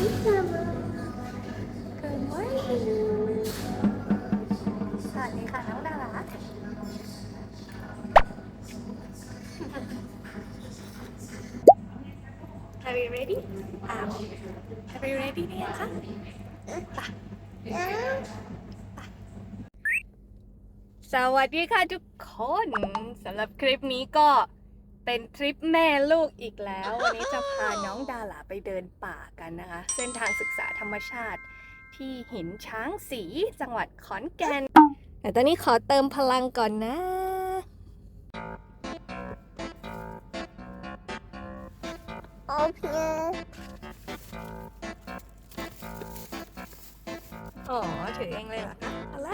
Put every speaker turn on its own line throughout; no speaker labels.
สวัสดีค่ะน้องดารา Are you ready? Um, Are you ready หรือยังคะไปสวัสดีค่ะทุกคนสำหรับคลิปนี้ก็ เป็นทริปแม่ลูกอีกแล้ว วันนี้จะพาน้องดาหลาไปเดินป่ากันนะคะ เส้นทางศึกษาธรรมชาติที่หินช้างสีจังหวัดขอนแก่น แต่ตอนนี้ขอเติมพลังก่อนนะอ๋อถือเองเลยเหรอคะฮัลโหล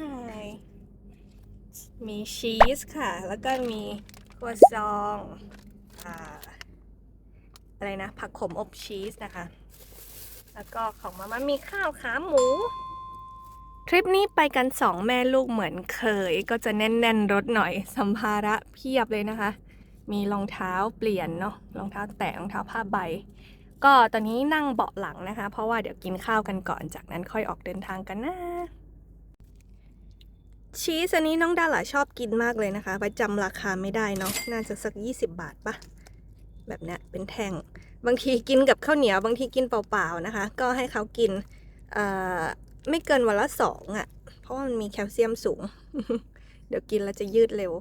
Hi มีชีสค่ะ แล้วก็มีครัวซองอะไรนะ ผักขมอบชีสนะคะ แล้วก็ของมาม่ามีข้าวขาหมู ทริปนี้ไปกันสองแม่ลูกเหมือนเคย ก็จะแน่น ๆ รถหน่อย สัมภาระเพียบเลยนะคะ มีรองเท้าเปลี่ยนเนาะ รองเท้าแตะรองเท้าผ้าใบ ก็ตอนนี้นั่งเบาะหลังนะคะ เพราะว่าเดี๋ยวกินข้าวกันก่อน จากนั้นค่อยออกเดินทางกันนะ ชีสอันนี้น้องดาหลาชอบกินมากเลยนะคะไปจำราคาไม่ได้เนาะน่าจะสัก 20 บาทปะแบบเนี้ยเป็นแท่ง บางทีกินกับข้าวเหนียวบางทีกินเปล่าๆนะคะ ก็ให้เขากินไม่เกินวันละสองอะ่ะ เพราะว่ามันมีแคลเซียมสูง เดี๋ยวกินแล้วจะยืดเร็ว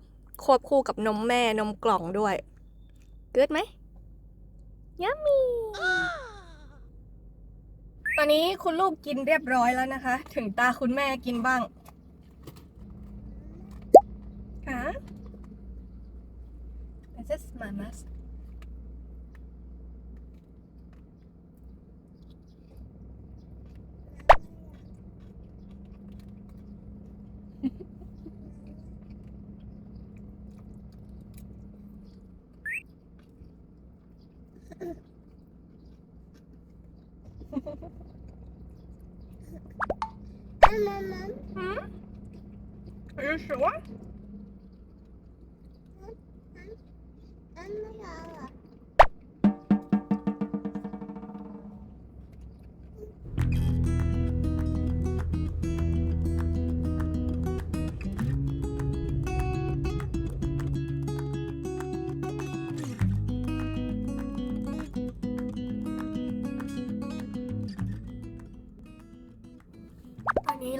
ควบคู่กับนมแม่นมกล่องด้วย เกิดไหมยัมมี่ตอนนี้คุณลูกกินเรียบร้อยแล้วนะคะ ถึงตาคุณแม่กินบ้างค่ะ This is mama's หืม Are you sure?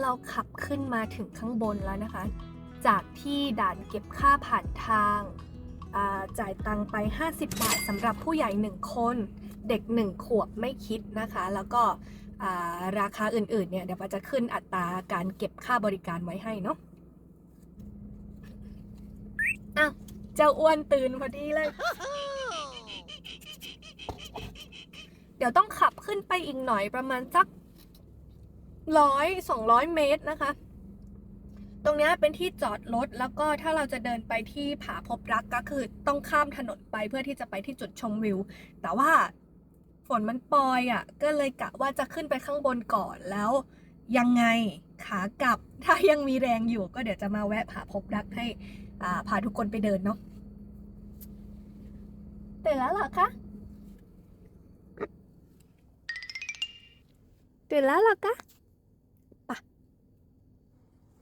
เราขับขึ้นมาถึงข้างบนแล้วนะคะ จากที่ด่านเก็บค่าผ่านทางอ่าจ่ายตังไป 50 บาทสำหรับผู้ใหญ่ 1 คน เด็ก 1 ขวบไม่คิดนะคะ แล้วก็อ่าราคาอื่นๆเนี่ยเดี๋ยวปาจะขึ้นอัตราการเก็บค่าบริการไว้ให้เนาะอ้าวเจ้าอ้วนตื่นพอดีเลย เดี๋ยวต้องขับขึ้นไปอีกหน่อยประมาณสัก ร้อยสองร้อยเมตรนะคะ ตรงนี้เป็นที่จอดรถแล้วก็ถ้าเราจะเดินไปที่ผาพบรักก็คือต้องข้ามถนนไปเพื่อที่จะไปที่จุดชมวิว แต่ว่าฝนมันปรอยอะ่ะ ก็เลยกะว่าจะขึ้นไปข้างบนก่อนแล้วยังไงขากลับถ้ายังมีแรงอยู่ก็เดี๋ยวจะมาแวะผาพบรักให้พาทุกคนไปเดินเนาะตื่นแล้วเหรอคะตื่นแล้วเหรอคะ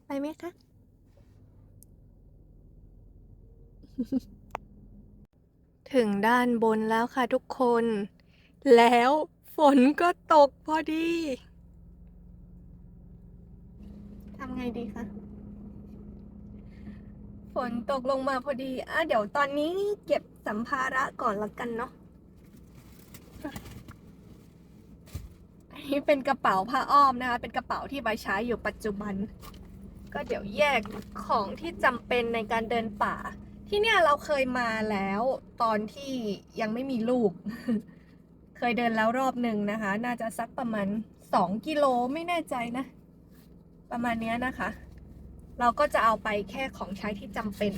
ไปไหมคะ ถึงด้านบนแล้วค่ะทุกคน แล้วฝนก็ตกพอดีทำไงดีคะ ฝนตกลงมาพอดี อะ เดี๋ยวตอนนี้เก็บสัมภาระก่อนละกันเนาะ อันนี้เป็นกระเป๋าผ้าอ้อมนะคะ เป็นกระเป๋าที่ใบใช้อยู่ปัจจุบัน ก็เดี๋ยวแยกของที่จำเป็นในการเดินป่า ที่เนี่ยเราเคยมาแล้วตอนที่ยังไม่มีลูก เคยเดินแล้วรอบหนึ่งนะคะ น่าจะสักประมาณสองกิโลไม่แน่ใจนะ ประมาณเนี้ยนะคะ เราก็จะเอาไปแค่ของใช้ที่จำเป็น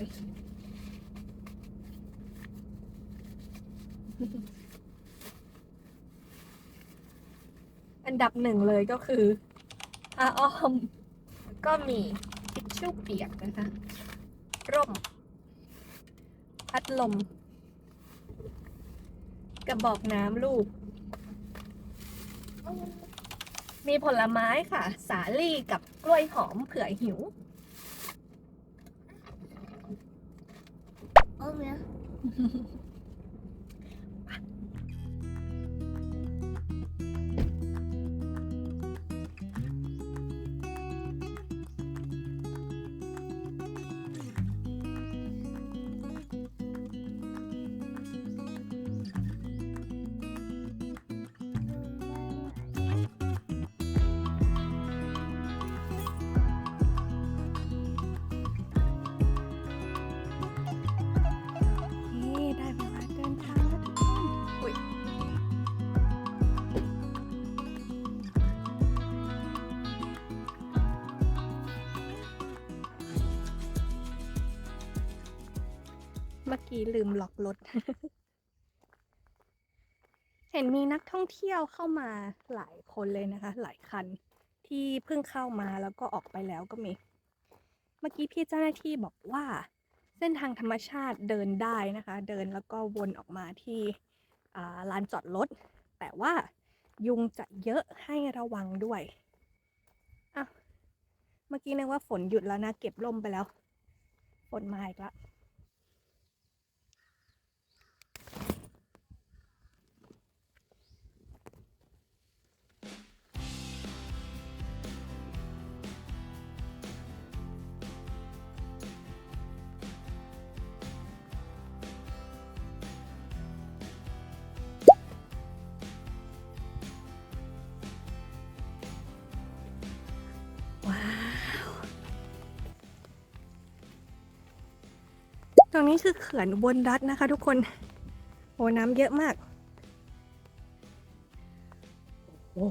อันดับหนึ่งเลยก็คือผ้าอ้อม ก็มีทิชชู่เปียกนะคะ ร่ม พัดลม กระบอกน้ำลูก มีผลไม้ค่ะ สาลี่กับกล้วยหอมเผื่อหิว
เอาไหม
นี่ เมื่อกี้ลืมล็อกรถ เห็นมีนักท่องเที่ยวเข้ามาหลายคนเลยนะคะ หลายคันที่เพิ่งเข้ามาแล้วก็ออกไปแล้วก็มี เมื่อกี้พี่เจ้าหน้าที่บอกว่า เส้นทางธรรมชาติเดินได้นะคะ เดินแล้วก็วนออกมาที่ลานจอดรถ แต่ว่ายุงจะเยอะให้ระวังด้วยอะเมื่อกี้นึกว่าฝนหยุดแล้วนะ เก็บร่มไปแล้ว ฝนมาอีกแล้ว รงนี้คือเขื่อนบนรัฐนะคะ ทุกคน โอ้น้ำเยอะมาก โอ้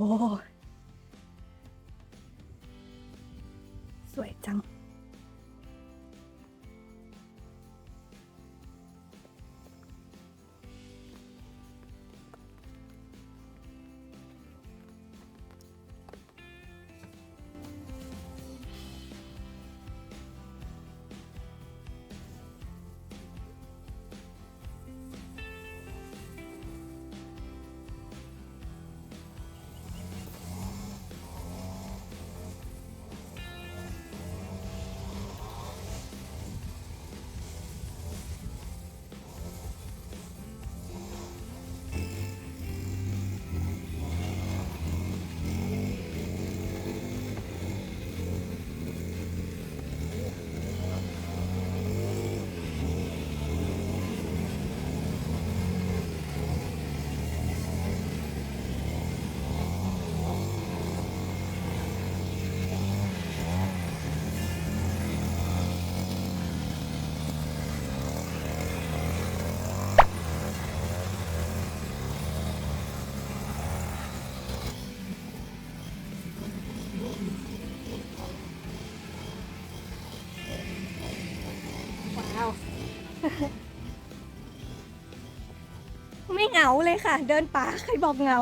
ไม่เหงาเลยค่ะ เดินป่าใครบอกเหงา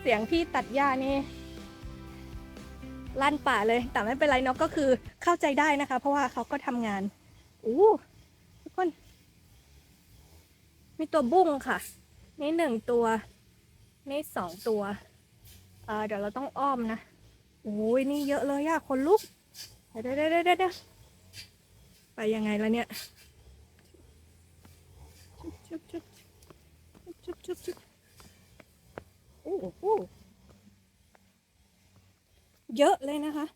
เสียงพี่ตัดหญ้านี่ลั่นป่าเลย แต่ไม่เป็นไรเนาะก็คือเข้าใจได้นะคะ เพราะว่าเขาก็ทำงานอู้ทุกคน มีตัวบุ้งค่ะ นี่หนึ่งตัว นี่สองตัวเเดี๋ยวเราต้องอ้อมนะโอ้ยนี่เยอะเลยอะคนลุก เดี๋ยวเดี๋ยวเดี๋ยวไปยังไงแล้วเนี่ย ชุบชุบชุบชุบชุบโอ้โหเยอะเลยนะคะ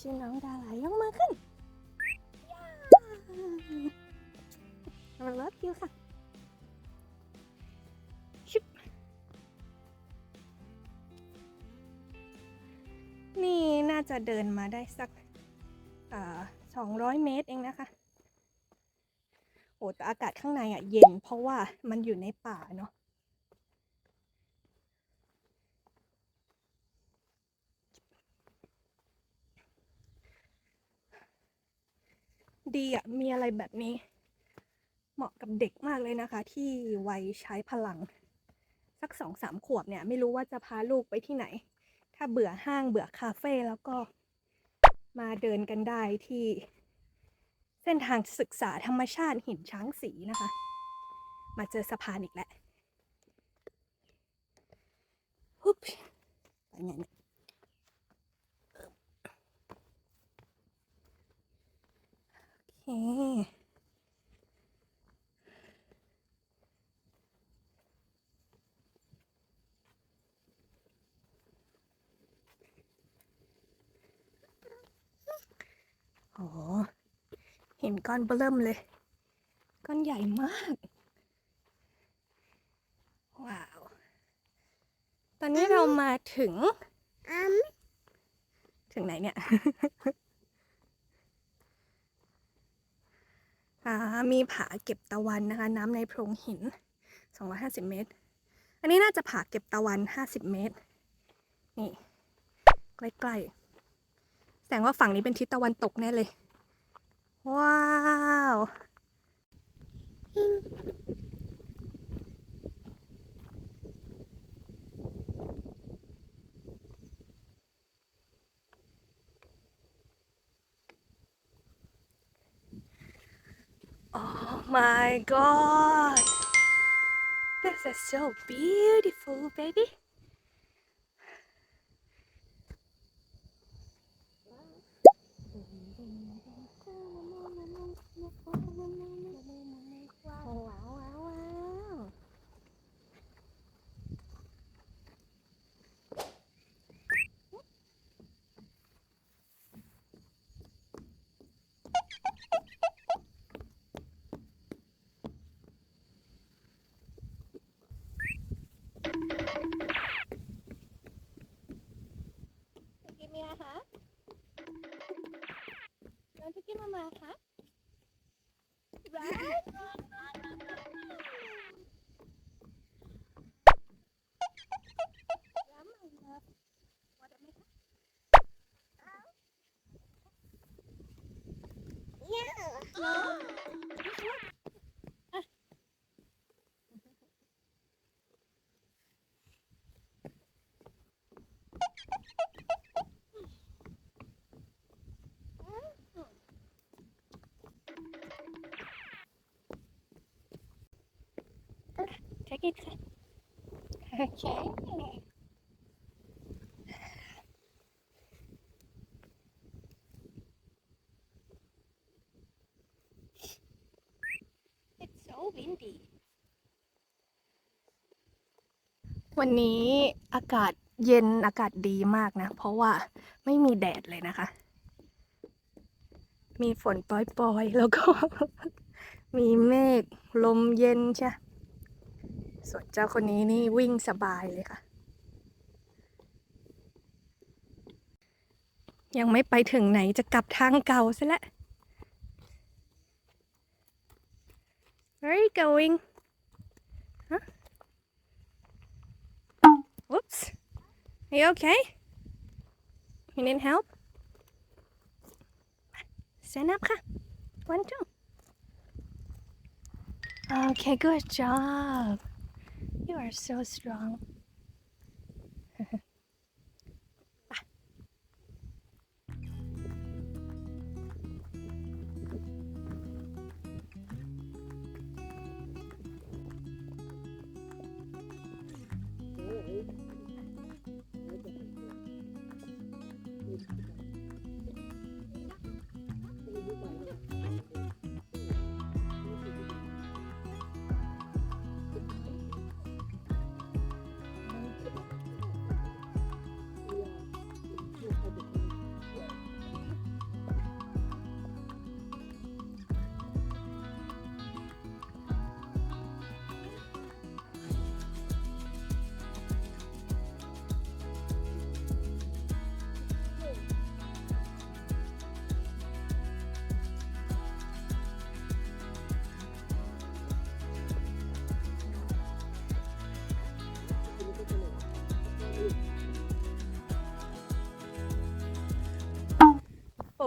ชื่อน้องดารายกมือขึ้นย่าเลิฟยูค่ะชิบนี่น่าจะเดินมาได้สักสองร้อยเมตรเองนะคะ โอ้แต่อากาศข้างในอะเย็นเพราะว่ามันอยู่ในป่าเนาะ ดีอะ มีอะไรแบบนี้ เหมาะกับเด็กมากเลยนะคะ ที่วัยใช้พลัง สักสองสามขวบเนี่ย ไม่รู้ว่าจะพาลูกไปที่ไหน ถ้าเบื่อห้างเบื่อคาเฟ่แล้วก็มาเดินกันได้ที่ เส้นทางศึกษาธรรมชาติหินช้างสีนะคะ มาเจอสะพานอีกแล้วฮึบไปไงเนี่ย โอ้เห็นก้อนเบิ่มเลย ก้อนใหญ่มาก ว้าว ตอนนี้เรามาถึง ถึงไหนเนี่ย อ่า มีผาเก็บตะวันนะคะ น้ำในโพรงหิน 250 เมตร อันนี้น่าจะผาเก็บตะวัน 50 เมตร นี่ใกล้ๆ แสดงว่าฝั่งนี้เป็นทิศตะวันตกแน่เลย ว้าว my god. This is so beautiful, baby. Take it. Okay. It's so windy วันนี้อากาศเย็นอากาศดีมากนะ เพราะว่าไม่มีแดดเลยนะคะ มีฝนปล่อยๆ แล้วก็ มีเมฆลมเย็นใช่ ส่วนเจ้าคนนี้นี่วิ่งสบายเลยค่ะ ยังไม่ไปถึงไหนจะกลับทางเก่าซะแล้ว Where are you going? Huh? Whoops. Are you okay? You need help? Stand up ค่ะ One, two. Okay, good job. You are so strong.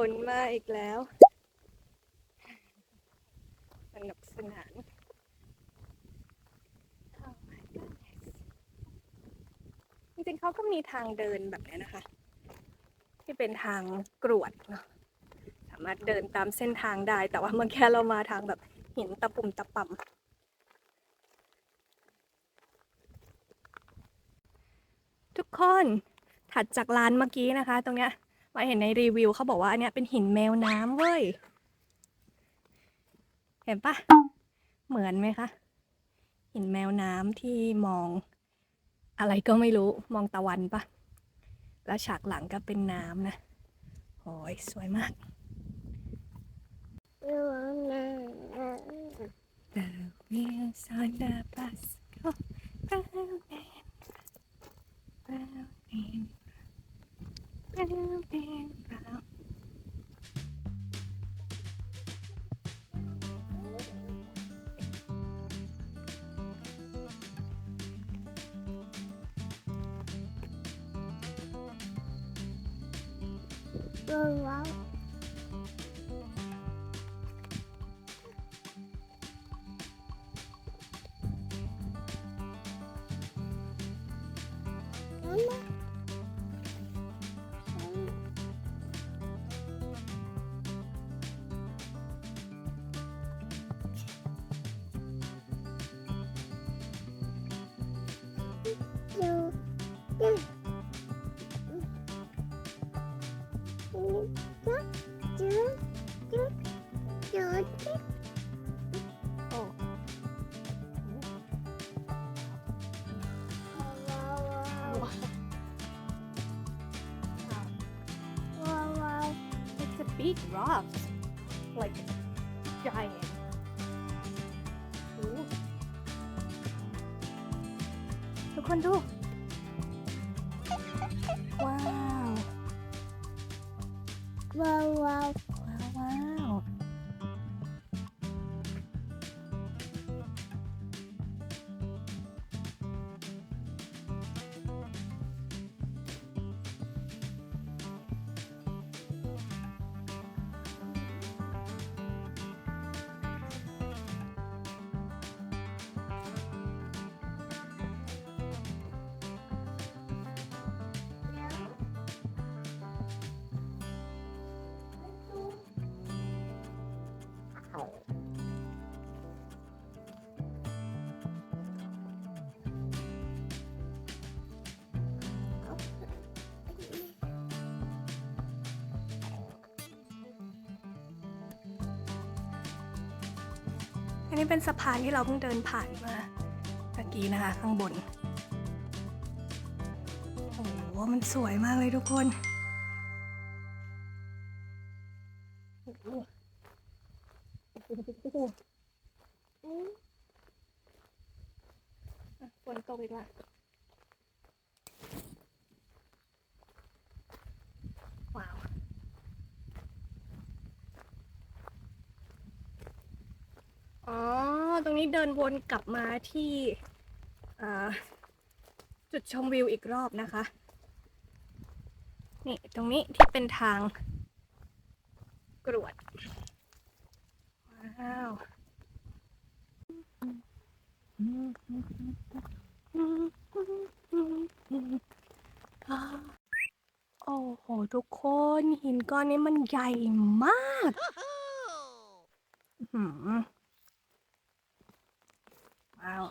นมาอีกแล้วสนุกสนานจริงๆเขาก็มีทางเดินแบบนี้นะคะ ที่เป็นทางกรวดเนาะสามารถเดินตามเส้นทางได้ แต่ว่าเมื่อกี้เรามาทางแบบหินตะปุ่มตะป่ำทุกคนถัดจากร้านเมื่อกี้นะคะ ตรงเนี้ย มาเห็นในรีวิวเขาบอกว่าอันเนี้ยเป็นหินแมวน้ำเว้ย เห็นปะเหมือนไหมคะ หินแมวน้ำที่มอง อะไรก็ไม่รู้มองตะวันปะแล้วฉากหลังก็เป็นน้ำนะโอ้ยสวยมาก
ระวังนะ
The wheels on the bus go round and round and Go out. big rock like giant โอ้ทุกคนดู อันนี้เป็นสะพานที่เราเพิ่งเดินผ่านมาตะกี้นะคะ ข้างบน โอ้โห มันสวยมากเลยทุกคนโอ้โหอื
ม
อะฝนตกอีกแล้ว อ๋อ ตรงนี้ เดินวนกลับมาที่อ่าจุดชมวิวอีกรอบนะคะ นี่ตรงนี้ที่เป็นทางกรวด ว้าว โอ้โห ทุกคนหินก้อนนี้มันใหญ่มากอื้อหือ ว้าว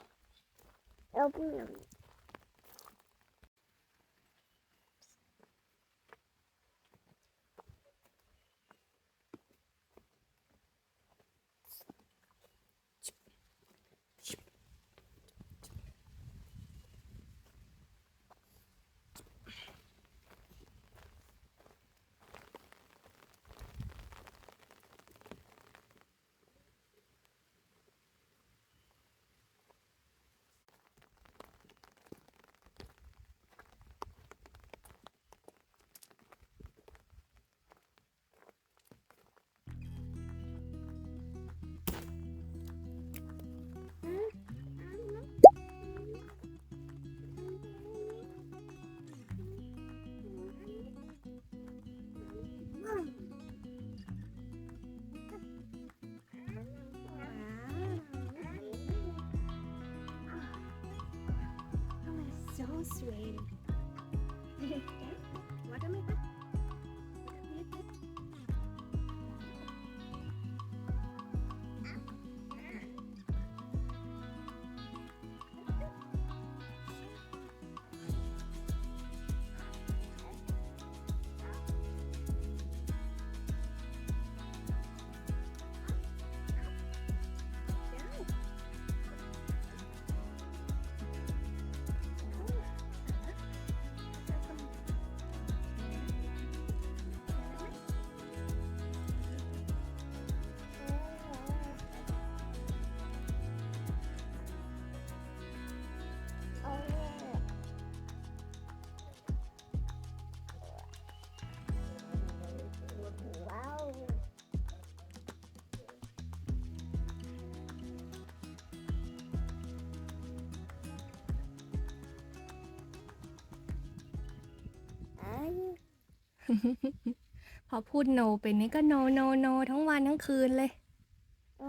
พอพูด no เป็นนี่ก็ no no no ทั้งวันทั้งคืนเลย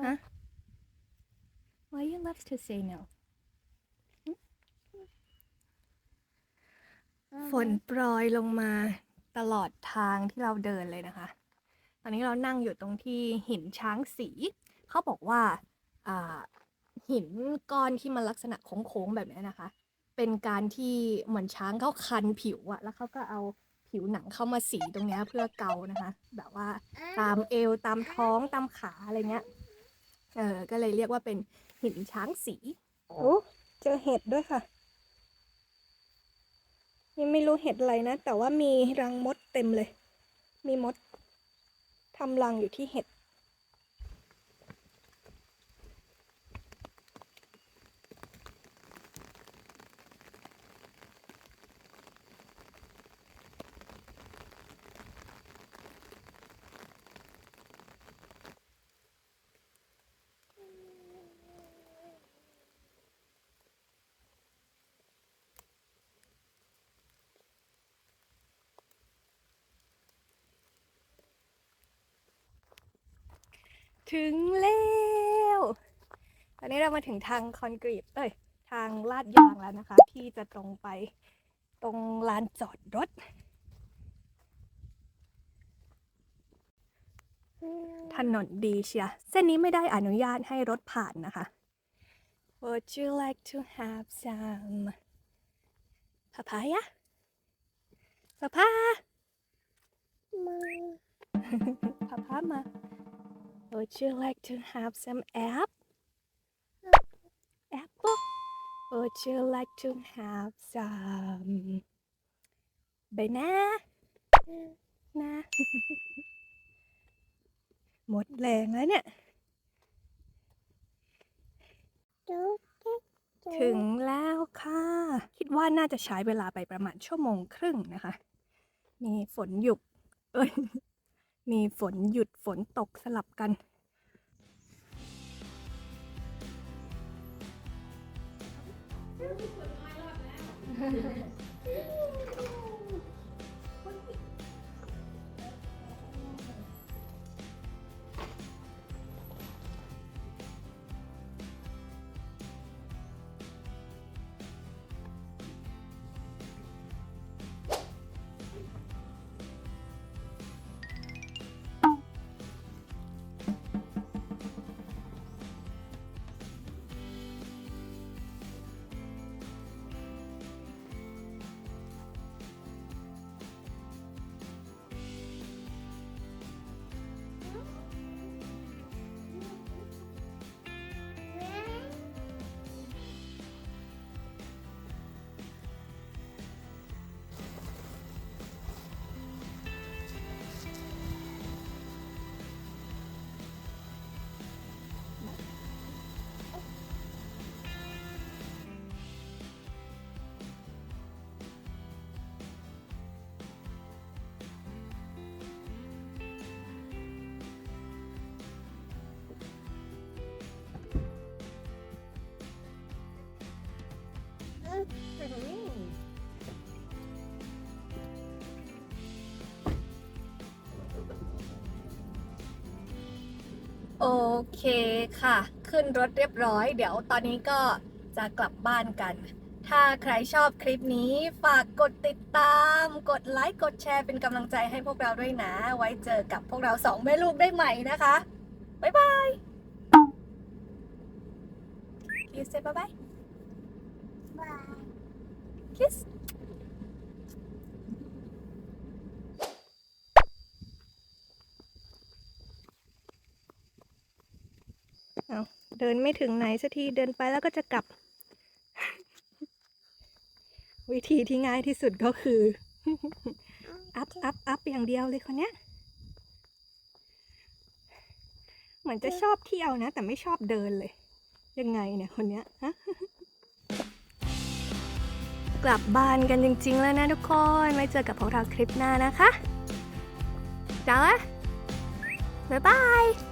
ฮะ Why you love to say no ฝนโปรยลงมาตลอดทางที่เราเดินเลยนะคะ ตอนนี้เรานั่งอยู่ตรงที่หินช้างสี เขาบอกว่าอ่าหินก้อนที่มันลักษณะโค้งๆแบบนี้นะคะ เป็นการที่เหมือนช้างเขาคันผิวอะแล้วเขาก็เอา ผิวหนังเข้ามาสีตรงเนี้ยเพื่อเกานะคะ แบบว่าตามเอวตามท้องตามขาอะไรเงี้ยเออก็เลยเรียกว่าเป็นหินช้างสีโอ้เจอเห็ดด้วยค่ะยังไม่รู้เห็ดอะไรนะ แต่ว่ามีรังมดเต็มเลย มีมดทำรังอยู่ที่เห็ด ถึงแล้วตอนนี้เรามาถึงทางคอนกรีตเอ้ยทางลาดยางแล้วนะคะ ที่จะตรงไปตรงลานจอดรถ ถนนดีเชียเส้นนี้ไม่ได้อนุญาตให้รถผ่านนะคะ Would you like to have some papaya? Papaya?
มา
Papaya? Would you like to have some apple? Apple? Would you like to have some banana? นะหมดแรงแล้วเนี่ย
จุ๊บจิ๊บจุ๊บ
ถึงแล้วค่ะ คิดว่าน่าจะใช้เวลาไปประมาณชั่วโมงครึ่งนะคะ มีฝนหยุดเอ้ย มีฝนหยุดฝนตกสลับกันโอ เคค่ะ ขึ้นรถเรียบร้อย เดี๋ยวตอนนี้ก็จะกลับบ้านกัน ถ้าใครชอบคลิปนี้ฝากกดติดตาม กดไลค์ กดแชร์เป็นกำลังใจให้พวกเราด้วยนะ ไว้เจอกับพวกเราสองแม่ลูกได้ใหม่นะคะ บ๊ายบาย You say bye bye
Bye.
kiss เอา เดินไม่ถึงไหนสักทีเดินไปแล้วก็จะกลับ วิธีที่ง่ายที่สุดก็คือ อัพอัพอัพอย่างเดียวเลยคนเนี้ย เหมือนจะชอบเที่ยวนะ แต่ไม่ชอบเดินเลย ยังไงเนี่ยคนเนี้ยฮะกลับบ้านกันจริง ๆ แล้วนะทุกคน ไว้เจอกับพวกเราคลิปหน้านะคะจ้าบ๊ายบาย